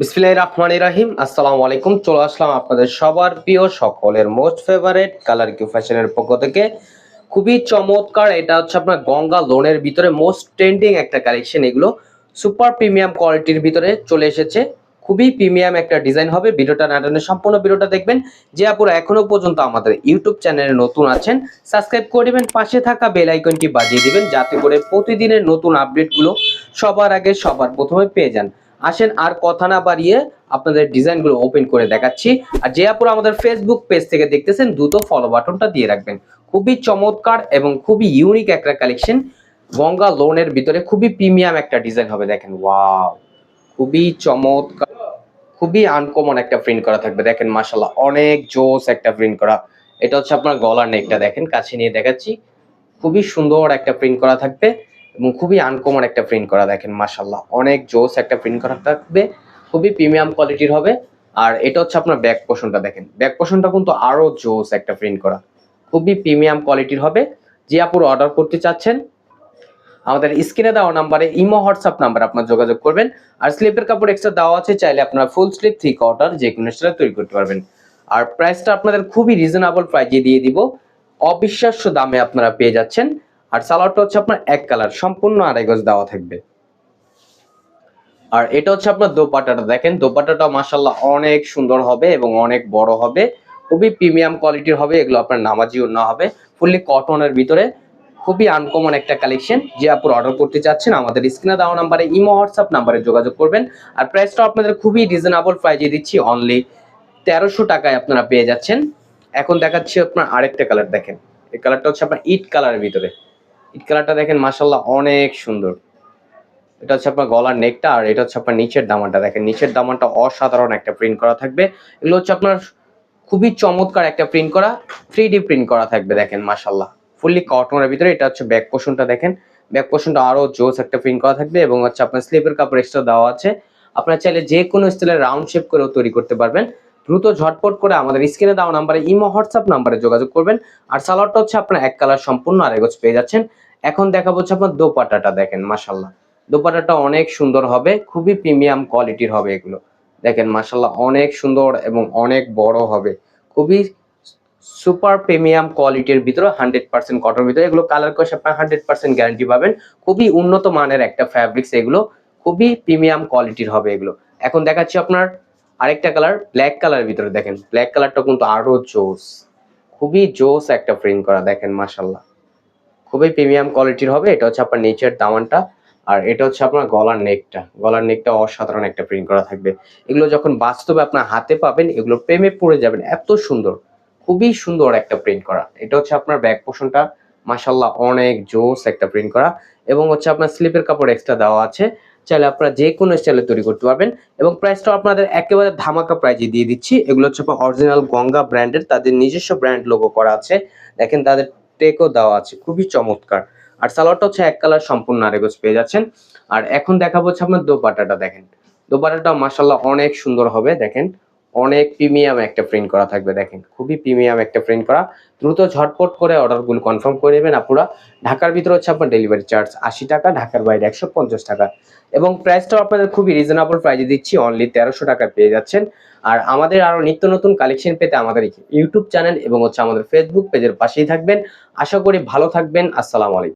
বিসমিল্লাহ রহমান রাহিম। আসসালামু আলাইকুম। চলে আসলাম আপনাদের সবার প্রিয় সকলের মোস্ট ফেভারেট কালার কিউ ফ্যাশনের পক্ষ থেকে। খুবই চমৎকার। এটা হচ্ছে আপনার গঙ্গা লোনের ভিতরে মোস্ট ট্রেন্ডিং একটা কালেকশন এগুলো সুপার প্রিমিয়াম কোয়ালিটির ভিতরে চলে এসেছে। খুবই প্রিমিয়াম একটা ডিজাইন হবে। ভিডিওটা নাটানো সম্পূর্ণ ভিডিওটা দেখবেন। যে আপুরা এখনও পর্যন্ত আমাদের ইউটিউব চ্যানেলে নতুন আছেন সাবস্ক্রাইব করে দিবেন। পাশে থাকা বেল আইকনটি বাজিয়ে দিবেন, যাতে করে প্রতিদিনের নতুন আপডেটগুলো সবার আগে সবার প্রথমে পেয়ে যান। আসেন আর কথা না বাড়িয়ে আপনাদের ডিজাইনগুলো ওপেন করে দেখাচ্ছি। আর যে আমাদের ফেসবুক পেজ থেকে দেখতেছেন, দ্রুত ফলো বাটনটা দিয়ে রাখবেন। খুবই চমৎকার এবং খুবই ইউনিক একটা কালেকশন গঙ্গা লোনের ভিতরে খুবই প্রিমিয়াম একটা ডিজাইন হবে, দেখেন ওয়াও খুবই চমৎকার, খুবই আনকমন একটা প্রিন্ট করা থাকবে, দেখেন মাশাল্লাহ অনেক জোস একটা প্রিন্ট করা। এটা হচ্ছে আপনার গলার নেকটা দেখেন, কাছে নিয়ে দেখাচ্ছি। খুবই সুন্দর একটা প্রিন্ট করা থাকবে। এবং খুবই আনকমন একটা প্রিন্ট করা, দেখেন মাশাল্লাহ অনেক জোস একটা প্রিন্ট করা থাকবে, খুবই প্রিমিয়াম কোয়ালিটির হবে। আর এটা হচ্ছে আপনার ব্যাক পোষণটা দেখেন। ব্যাক পোষণটা কিন্তু আরও জোস একটা প্রিন্ট করা। খুবই প্রিমিয়াম কোয়ালিটির হবে। যে আপুর অর্ডার করতে চাচ্ছেন, আমাদের স্ক্রিনে দেওয়া নাম্বারে ইমো হোয়াটসঅ্যাপ নাম্বার আপনার যোগাযোগ করবেন। আর স্লিপের কাপড় এক্সট্রা দেওয়া আছে, চাইলে আপনারা ফুল স্লিপ থ্রি কোয়ার্টার যে কোনো স্টাইলে তৈরি করতে পারবেন। আর প্রাইসটা আপনাদের খুবই রিজনেবল প্রাইজে দিয়ে দিব। অবিশ্বাস্য দামে আপনারা পেয়ে যাচ্ছেন। আর সালোয়ারটা হচ্ছে আপনার এক কালার, সম্পূর্ণ আড়াই গজ দেওয়া থাকবে। আর এটা হচ্ছে আপনার দোপাটাটা দেখেন দোপাটাটা মাসাল্লাহ অনেক সুন্দর হবে এবং অনেক বড় হবে। খুবই প্রিমিয়াম কোয়ালিটির হবে, এগুলো আপনার নামাজি না হবে। ফুললি কটনের ভিতরে খুবই আনকমন একটা কালেকশন যে আপুর অর্ডার করতে চাচ্ছেন, আমাদের স্ক্রিনে দেওয়া নাম্বারে, ইমো, হোয়াটসঅ্যাপ নাম্বারে যোগাযোগ করবেন। আর প্রাইসটা আপনাদের খুবই রিজনেবল প্রাইজে দিচ্ছি অনলি তেরোশো টাকায় আপনারা পেয়ে যাচ্ছেন। এখন দেখাচ্ছি আপনার আরেকটা কালার দেখেন। এই কালারটা হচ্ছে আপনার ইট কালারের ভিতরে। ইট কালারটা দেখেন মাসাল্লাহ অনেক সুন্দর। এটা হচ্ছে আপনার গলার নেকটা আর এটা হচ্ছে আপনার নিচের দামানটা। দেখেন, নিচের দামানটা অসাধারণ একটা প্রিন্ট করা থাকবে। এগুলো হচ্ছে আপনার খুবই চমৎকার একটা প্রিন্ট করা থ্রি ডি প্রিন্ট করা থাকবে, দেখেন মাসাল্লাহ ফুললি কটনের ভিতরে, এটা হচ্ছে ব্যাক পোর্শনটা দেখেন। ব্যাক পোর্শনটা আরও জোস একটা প্রিন্ট করা থাকবে এবং হচ্ছে আপনার স্লিপের কাপড় এক্সট্রা দেওয়া আছে। আপনার চাইলে যে কোনো স্টাইলের রাউন্ড শেপ করেও তৈরি করতে পারবেন। দ্রুত ঝটপট করে আমাদের স্ক্রিনে দেওয়া নাম্বারে, ইমো, হোয়াটসঅ্যাপ নাম্বারে যোগাযোগ করবেন। আর সালোয়ারটা হচ্ছে আপনার এক কালার সম্পূর্ণ আর এগোজ পেয়ে যাচ্ছেন। এখন দেখাবো হচ্ছে আপনার দোপাটাটা দেখেন মাসাল্লাহ দোপাটাটা অনেক সুন্দর হবে, খুবই প্রিমিয়াম কোয়ালিটির হবে এগুলো। দেখেন মাসাল্লাহ অনেক সুন্দর এবং অনেক বড় হবে। খুবই সুপার প্রিমিয়াম কোয়ালিটির ভিতরে হান্ড্রেড পার্সেন্ট কটন ভিতরে। এগুলো কালার কোশ আপনার হান্ড্রেড পার্সেন্ট গ্যারান্টি পাবেন। খুবই উন্নত মানের একটা ফ্যাব্রিক্স এগুলো, খুবই প্রিমিয়াম কোয়ালিটির হবে এগুলো। এখন দেখাচ্ছি আপনার আরেকটা কালার ব্ল্যাক কালারের ভিতরে, দেখেন। ব্ল্যাক কালারটা কিন্তু আরও জোস, খুবই জোস একটা প্রিন্ট করা, দেখেন মাসাল্লাহ খুবই প্রিমিয়াম কোয়ালিটির হবে। এটা হচ্ছে আপনার নিচের দামানটা, আর এটা হচ্ছে আপনার গলার নেকটা গলার নেকটা অসাধারণ একটা প্রিন্ট করা থাকবে। এগুলো যখন বাস্তবে আপনার হাতে পাবেন এগুলো প্রেমে পড়ে যাবেন। এত সুন্দর, খুবই সুন্দর একটা প্রিন্ট করা। এটা হচ্ছে আপনার ব্যাক পোর্শনটা মাসাল্লাহ অনেক জোস একটা প্রিন্ট করা। এবং হচ্ছে আপনার স্লিপের কাপড় এক্সট্রা দেওয়া আছে। চাইলে আপনারা যে কোনো স্টাইলে তৈরি করতে পারবেন। এবং প্রাইসটা আপনাদের একেবারে ধামাকা প্রাইজে দিয়ে দিচ্ছি। এগুলো হচ্ছে অরিজিনাল গঙ্গা ব্র্যান্ডের তাদের নিজস্ব ব্র্যান্ড লোগো করা আছে। দেখেন তাদের টেকও দেওয়া আছে, খুবই চমৎকার। আর সালোয়ারটা হচ্ছে এক কালার সম্পূর্ণ আরেগোজ পেয়ে যাচ্ছেন। আর এখন দেখাবো হচ্ছে আপনার দোপাটাটা দেখেন। দোপাটাটা মাসাল্লাহ অনেক সুন্দর হবে, দেখেন। অনেক প্রিমিয়াম একটা প্রিন্ট করা থাকবে, দেখেন। খুবই প্রিমিয়াম একটা প্রিন্ট করা। দ্রুত ঝটপট করে অর্ডারগুলো কনফার্ম করে নেবেন আপনারা ঢাকার ভিতরে হচ্ছে আপনার ডেলিভারি চার্জ আশি টাকা, ঢাকার বাইরে একশো পঞ্চাশ টাকা। এবং প্রাইসটাও আপনাদের খুবই রিজনেবল প্রাইজে দিচ্ছি অনলি তেরোশো টাকা পেয়ে যাচ্ছেন। আর আমাদের আরও নিত্য নতুন কালেকশন পেতে আমাদের ইউটিউব চ্যানেল এবং হচ্ছে আমাদের ফেসবুক পেজের পাশেই থাকবেন। আশা করি ভালো থাকবেন, আসসালামু আলাইকুম।